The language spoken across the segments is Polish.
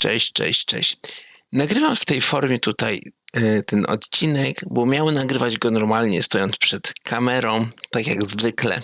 Cześć, cześć, cześć. Nagrywam w tej formie tutaj e, ten odcinek, bo miałem nagrywać go normalnie, stojąc przed kamerą, tak jak zwykle.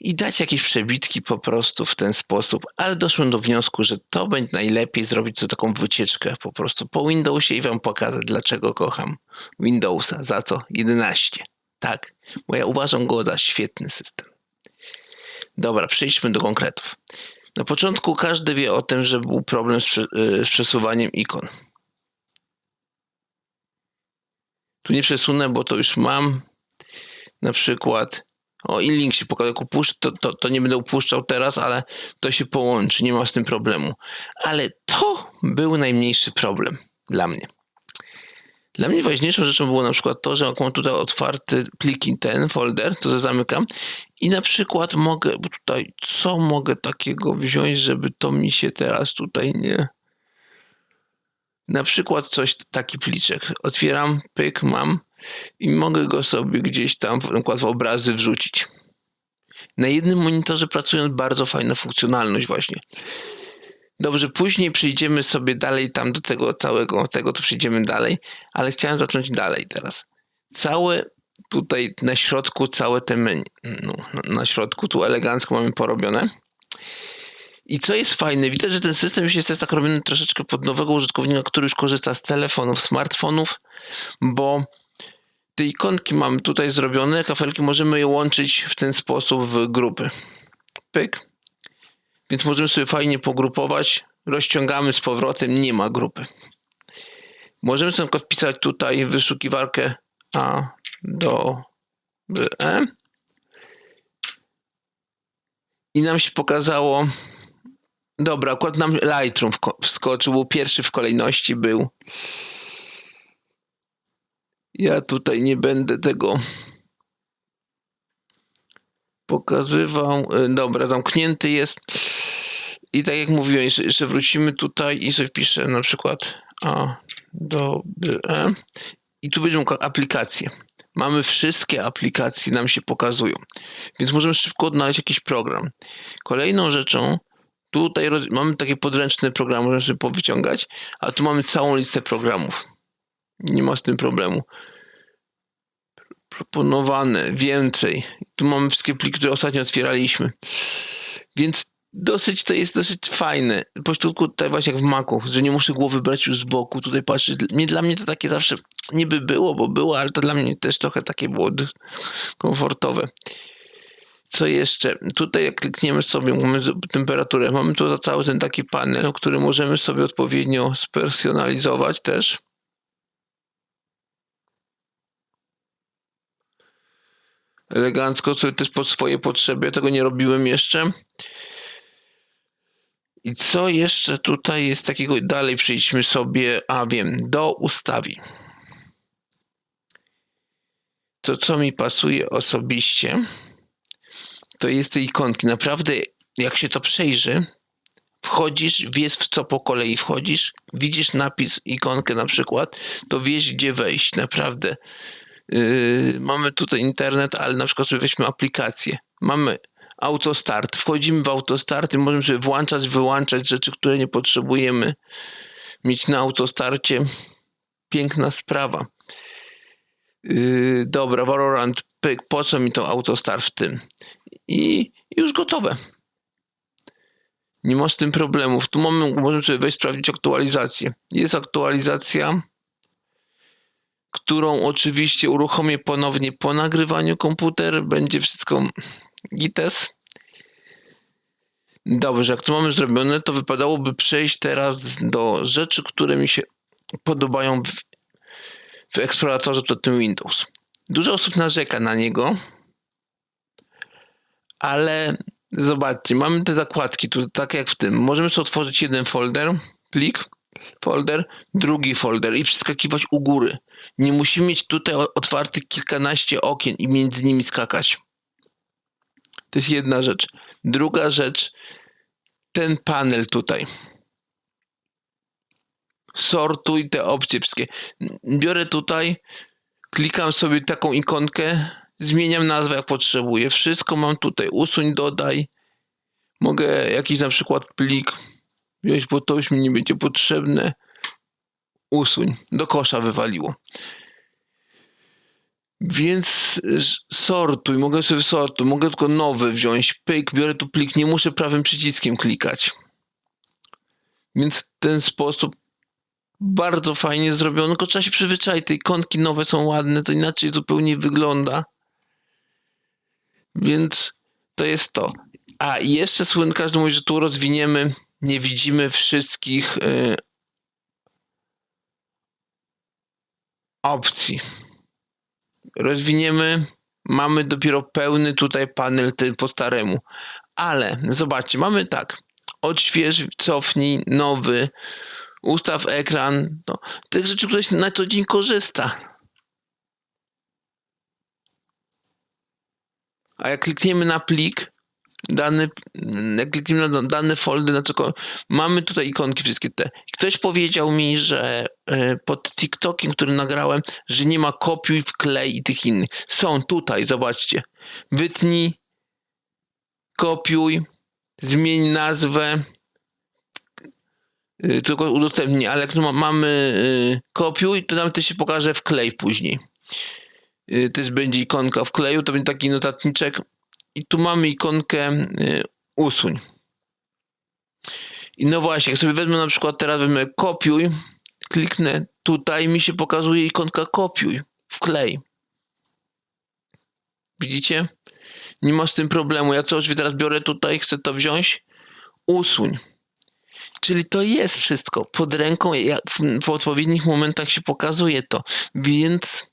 I dać jakieś przebitki po prostu w ten sposób, ale doszłem do wniosku, że to będzie najlepiej zrobić sobie taką wycieczkę po prostu po Windowsie i wam pokazać, dlaczego kocham Windowsa. Za co? 11. Tak, bo ja uważam go za świetny system. Dobra, przejdźmy do konkretów. Na początku każdy wie o tym, że był problem y, z przesuwaniem ikon. Tu nie przesunę, bo to już mam. Na przykład. O, link się pokaże. Jak to, to, to nie będę upuszczał teraz, ale to się połączy. Nie ma z tym problemu. Ale to był najmniejszy problem dla mnie. Dla mnie ważniejszą rzeczą było na przykład to, że jak mam tutaj otwarty pliki ten folder, to to zamykam i na przykład mogę, tutaj co mogę takiego wziąć, żeby to mi się teraz tutaj nie... Na przykład coś, taki pliczek. Otwieram, pyk, mam i mogę go sobie gdzieś tam na przykład w obrazy wrzucić. Na jednym monitorze pracując bardzo fajna funkcjonalność właśnie. Dobrze, później przejdziemy sobie dalej tam do tego całego tego, to przejdziemy dalej, ale chciałem zacząć dalej teraz. Całe tutaj na środku, całe te menu, no, na- środku tu elegancko mamy porobione. I co jest fajne, widać, że ten system już jest tak robiony troszeczkę pod nowego użytkownika, który już korzysta z telefonów, smartfonów, bo te ikonki mamy tutaj zrobione, kafelki, możemy je łączyć w ten sposób w grupy. Pyk. Więc możemy sobie fajnie pogrupować. Rozciągamy z powrotem, nie ma grupy. Możemy sobie tylko wpisać tutaj wyszukiwarkę A do. E. I nam się pokazało. Dobra, akurat nam Lightroom wskoczył, był pierwszy w kolejności był. Ja tutaj nie będę tego pokazywał. Y, Dobra, zamknięty jest. I tak jak mówiłem, jeszcze, wrócimy tutaj i sobie wpiszę na przykład A do. E. I tu będą aplikacje. Mamy wszystkie aplikacje, nam się pokazują. Więc możemy szybko odnaleźć jakiś program. Kolejną rzeczą, tutaj mamy takie podręczne programy, możemy sobie powyciągać, a tu mamy całą listę programów. Nie ma z tym problemu. Proponowane, więcej. Tu mamy wszystkie pliki, które ostatnio otwieraliśmy. Więc dosyć to jest dosyć fajne. Pośrodku tutaj właśnie jak w Macu, że nie muszę głowy brać już z boku, tutaj patrzeć. Nie, dla mnie to takie zawsze niby było, bo było, ale to dla mnie też trochę takie było komfortowe. Co jeszcze? Tutaj jak klikniemy sobie, mamy temperaturę, mamy tu cały ten taki panel, który możemy sobie odpowiednio spersonalizować też. Elegancko sobie też pod swoje potrzeby, ja tego nie robiłem jeszcze. I co jeszcze tutaj jest takiego? Dalej przejdźmy sobie, a wiem, do ustawień. To, co mi pasuje osobiście, to jest te ikonki. Naprawdę, jak się to przejrzy, wchodzisz, wiesz w co po kolei wchodzisz, widzisz napis, ikonkę na przykład, to wiesz gdzie wejść. Naprawdę. Yy, mamy tutaj internet, ale na przykład weźmy aplikację. Mamy autostart. Wchodzimy w autostart i możemy sobie włączać, wyłączać rzeczy, które nie potrzebujemy mieć na autostarcie. Piękna sprawa. Yy, dobra, Valorant, pyk, po co mi to autostart w tym? I już gotowe. Nie ma z tym problemów. Tu mamy, możemy sobie wejść, sprawdzić aktualizację. Jest aktualizacja, którą oczywiście uruchomię ponownie po nagrywaniu komputer. Będzie wszystko gites. Dobrze, jak to mamy zrobione, to wypadałoby przejść teraz do rzeczy, które mi się podobają w, w eksploratorze to ten Windows. Dużo osób narzeka na niego, ale zobaczcie, mamy te zakładki tu, tak jak w tym. Możemy sobie otworzyć jeden folder, plik, folder, drugi folder i przeskakiwać u góry. Nie musimy mieć tutaj otwartych kilkanaście okien i między nimi skakać. To jest jedna rzecz. Druga rzecz, ten panel tutaj. Sortuj te opcje wszystkie. Biorę tutaj, klikam sobie taką ikonkę, zmieniam nazwę jak potrzebuję. Wszystko mam tutaj. Usuń, dodaj. Mogę jakiś na przykład plik wziąć, bo to już mi nie będzie potrzebne. Usuń. Do kosza wywaliło. Więc sortuj, mogę sobie sortuj, mogę tylko nowy wziąć, pyk, biorę tu plik, nie muszę prawym przyciskiem klikać. Więc w ten sposób bardzo fajnie zrobiono, tylko trzeba się przyzwyczaić, te ikonki nowe są ładne, to inaczej zupełnie wygląda. Więc to jest to. A jeszcze słyn, każdy mówi, że tu rozwiniemy, nie widzimy wszystkich y, opcji. Rozwiniemy, mamy dopiero pełny tutaj panel ten po staremu. Ale zobaczcie, mamy tak, odśwież, cofnij, nowy, ustaw ekran, no, tych rzeczy, które się na co dzień korzysta. A jak klikniemy na plik, dany, jak klikniemy na dany folder, na co mamy tutaj ikonki wszystkie te. Ktoś powiedział mi, że e, pod TikTokiem, który nagrałem, że nie ma kopiuj, wklej i tych innych. Są tutaj, zobaczcie. Wytnij, kopiuj, zmień nazwę, y, tylko udostępnij, ale jak tu ma- mamy y, kopiuj, to nam też się pokaże wklej później. Y, Też będzie ikonka wkleju, to będzie taki notatniczek i tu mamy ikonkę y, usuń. I no właśnie, jak sobie wezmę na przykład teraz wezmę kopiuj, kliknę tutaj mi się pokazuje ikonka kopiuj, wklej. Widzicie? Nie ma z tym problemu. Ja coś teraz biorę tutaj, chcę to wziąć, usuń. Czyli to jest wszystko pod ręką, w odpowiednich momentach się pokazuje to. Więc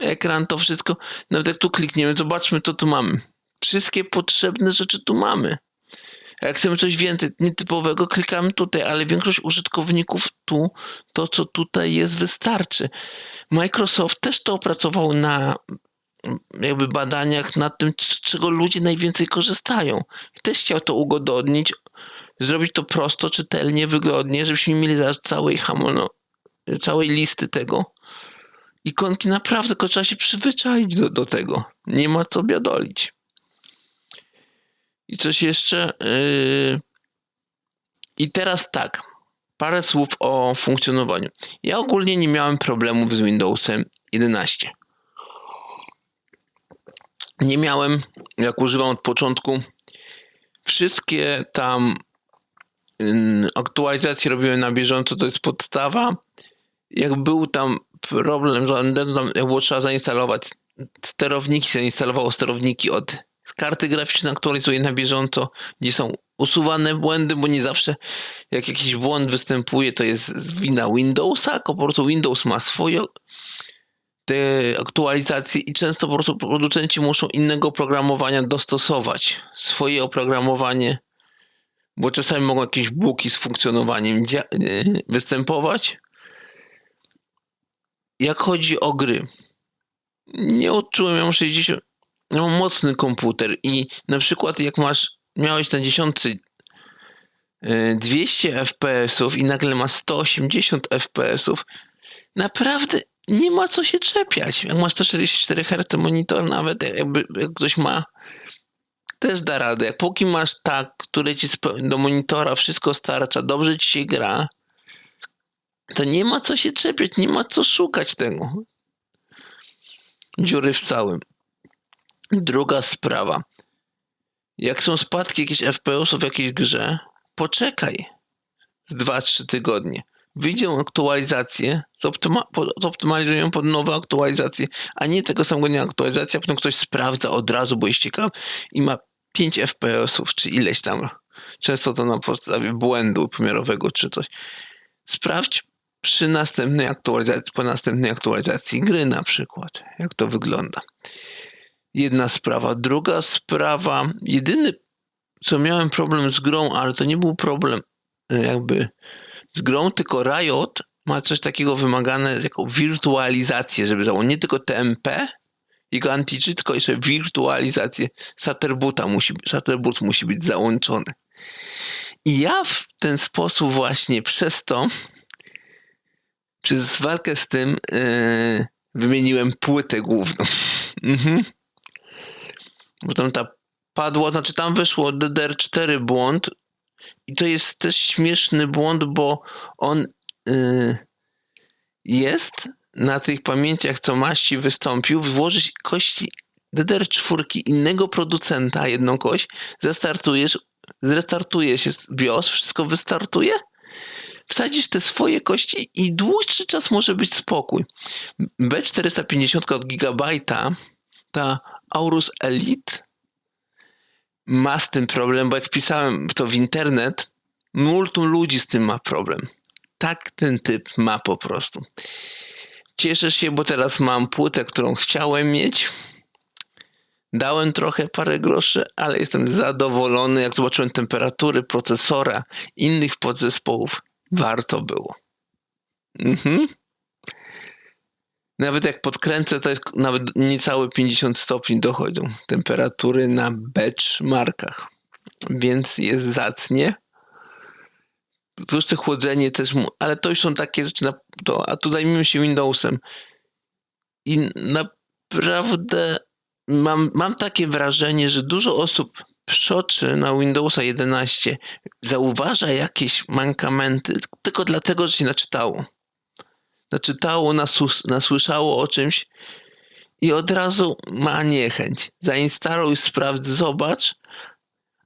ekran, to wszystko, nawet jak tu klikniemy, zobaczmy, to tu mamy. Wszystkie potrzebne rzeczy tu mamy. Jak chcemy coś więcej, nietypowego, klikamy tutaj, ale większość użytkowników tu, to co tutaj jest, wystarczy. Microsoft też to opracował na jakby badaniach nad tym, c- czego ludzie najwięcej korzystają. Też chciał to ugodnić, zrobić to prosto, czytelnie, wygodnie, żebyśmy mieli zaraz całej hamono, całej listy tego. Ikonki naprawdę, tylko trzeba się przyzwyczaić do, do tego. Nie ma co biadolić. I coś jeszcze. Yy... I teraz tak. Parę słów o funkcjonowaniu. Ja ogólnie nie miałem problemów z Windowsem 11. Nie miałem, jak używam od początku, wszystkie tam ym, aktualizacje robiłem na bieżąco, to jest podstawa. Jak był tam problem jak było trzeba zainstalować sterowniki, się instalowało sterowniki od karty graficznej, aktualizuję na bieżąco, gdzie są usuwane błędy, bo nie zawsze jak jakiś błąd występuje, to jest wina Windowsa, po prostu Windows ma swoje te aktualizacje i często po prostu producenci muszą innego oprogramowania dostosować swoje oprogramowanie, bo czasami mogą jakieś buki z funkcjonowaniem yy, występować. Jak chodzi o gry, nie odczułem, ja mam 60, ja mam mocny komputer i na przykład jak masz, miałeś na dziesiątce yy, 200 FPS-ów i nagle ma 180 FPS-ów, naprawdę nie ma co się czepiać. Jak masz 144 Hz monitor, nawet jakby jak ktoś ma, też da radę. Jak póki masz tak, które ci do monitora wszystko starcza, dobrze ci się gra, to nie ma co się czepiać, nie ma co szukać tego. Dziury w całym. Druga sprawa. Jak są spadki jakichś FPS-ów w jakiejś grze, poczekaj z 2-3 tygodnie. Wyjdą aktualizacje, zoptymalizują pod nowe aktualizacje, a nie tego samego dnia aktualizacja, potem ktoś sprawdza od razu, bo jest ciekaw i ma 5 FPS-ów, czy ileś tam. Często to na podstawie błędu pomiarowego, czy coś. Sprawdź przy następnej aktualizacji, po następnej aktualizacji gry na przykład, jak to wygląda. Jedna sprawa. Druga sprawa, jedyny, co miałem problem z grą, ale to nie był problem e, jakby z grą, tylko Riot ma coś takiego wymagane, jako wirtualizację, żeby założyć nie tylko TMP i go anti-cheat, tylko jeszcze wirtualizację Satterbuta musi, Satterbut musi być załączony. I ja w ten sposób właśnie przez to, przez walkę z tym yy, wymieniłem płytę główną. mhm. Bo tam ta padła, znaczy tam wyszło DDR4 błąd, I to jest też śmieszny błąd, bo on yy, jest na tych pamięciach, co maści wystąpił, włożyć kości DDR4 innego producenta, jedną kość, zastartujesz, zrestartuje się BIOS, wszystko wystartuje, wsadzisz te swoje kości i dłuższy czas może być spokój. B450 od Gigabajta, ta Aorus Elite, ma z tym problem, bo jak wpisałem to w internet, multum ludzi z tym ma problem. Tak ten typ ma po prostu. Cieszę się, bo teraz mam płytę, którą chciałem mieć. Dałem trochę parę groszy, ale jestem zadowolony. Jak zobaczyłem temperatury procesora, innych podzespołów, warto było. Mhm. Nawet jak podkręcę, to jest nawet niecałe 50 stopni dochodzą temperatury na benchmarkach. Więc jest zacnie. Plus to chłodzenie też, mu- ale to już są takie rzeczy, na to, a tu zajmijmy się Windowsem. I naprawdę mam, mam takie wrażenie, że dużo osób przoczy na Windowsa 11, zauważa jakieś mankamenty tylko dlatego, że się naczytało. Naczytało, nasus- nasłyszało o czymś i od razu ma niechęć. Zainstaluj, sprawdź, zobacz,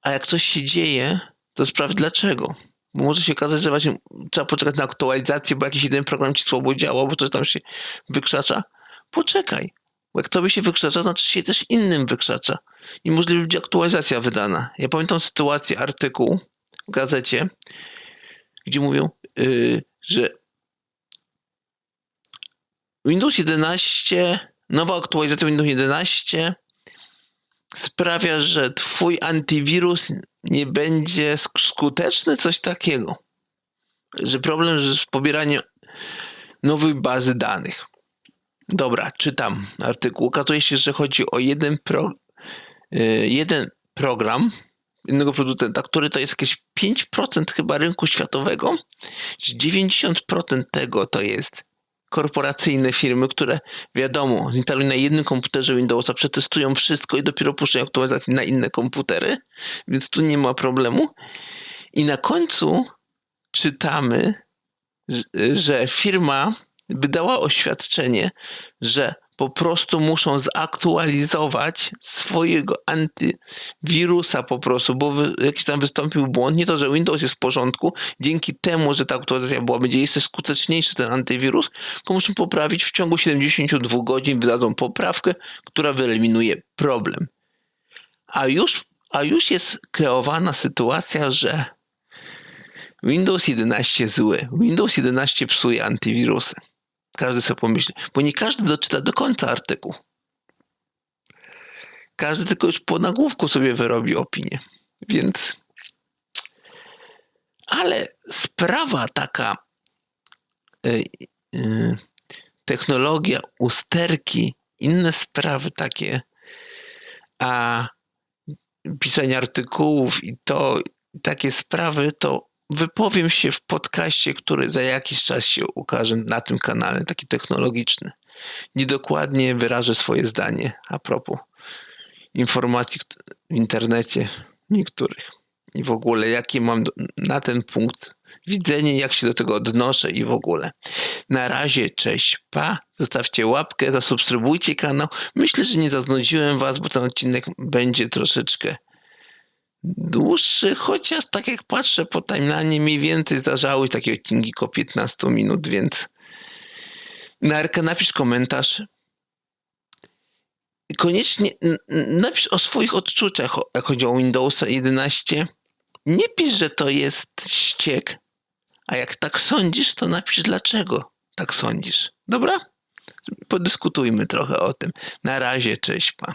a jak coś się dzieje, to sprawdź dlaczego. Bo może się okazać, że właśnie trzeba poczekać na aktualizację, bo jakiś jeden program ci słabo działa, bo coś tam się wykrzacza. Poczekaj, bo jak tobie się wykrzacza, znaczy się też innym wykrzacza. I możliwe będzie aktualizacja wydana. Ja pamiętam sytuację, artykuł w gazecie, gdzie mówią, yy, że Windows 11, nowa aktualizacja Windows 11 sprawia, że twój antywirus nie będzie sk- skuteczny, coś takiego. Że problem z pobieraniem nowej bazy danych. Dobra, czytam artykuł. Okazuje się, że chodzi o jeden, pro, y, jeden program jednego producenta, który to jest jakieś 5% chyba rynku światowego. 90% tego to jest korporacyjne firmy, które wiadomo, instalują na jednym komputerze Windowsa, przetestują wszystko i dopiero puszczają aktualizacje na inne komputery, więc tu nie ma problemu. I na końcu czytamy, że firma wydała oświadczenie, że po prostu muszą zaktualizować swojego antywirusa po prostu, bo jakiś tam wystąpił błąd, nie to, że Windows jest w porządku, dzięki temu, że ta aktualizacja była, będzie jeszcze skuteczniejszy ten antywirus, to muszą poprawić w ciągu 72 godzin, wydadzą poprawkę, która wyeliminuje problem. A już, a już jest kreowana sytuacja, że Windows 11 zły, Windows 11 psuje antywirusy. Każdy sobie pomyśli, bo nie każdy doczyta do końca artykuł. Każdy tylko już po nagłówku sobie wyrobi opinię. Więc. Ale sprawa taka, y, y, technologia, usterki, inne sprawy takie, a pisanie artykułów i to, takie sprawy, to wypowiem się w podcaście, który za jakiś czas się ukaże na tym kanale, taki technologiczny. Niedokładnie wyrażę swoje zdanie a propos informacji w internecie niektórych i w ogóle jakie mam na ten punkt widzenie, jak się do tego odnoszę i w ogóle. Na razie, cześć, pa, zostawcie łapkę, zasubskrybujcie kanał. Myślę, że nie zaznudziłem was, bo ten odcinek będzie troszeczkę dłuższy, chociaż tak jak patrzę po timeline mniej więcej zdarzały takie odcinki około 15 minut, więc Narka napisz komentarz. Koniecznie napisz o swoich odczuciach, jak chodzi o Windowsa 11. Nie pisz, że to jest ściek, a jak tak sądzisz, to napisz dlaczego tak sądzisz. Dobra? Podyskutujmy trochę o tym. Na razie, cześć, pa.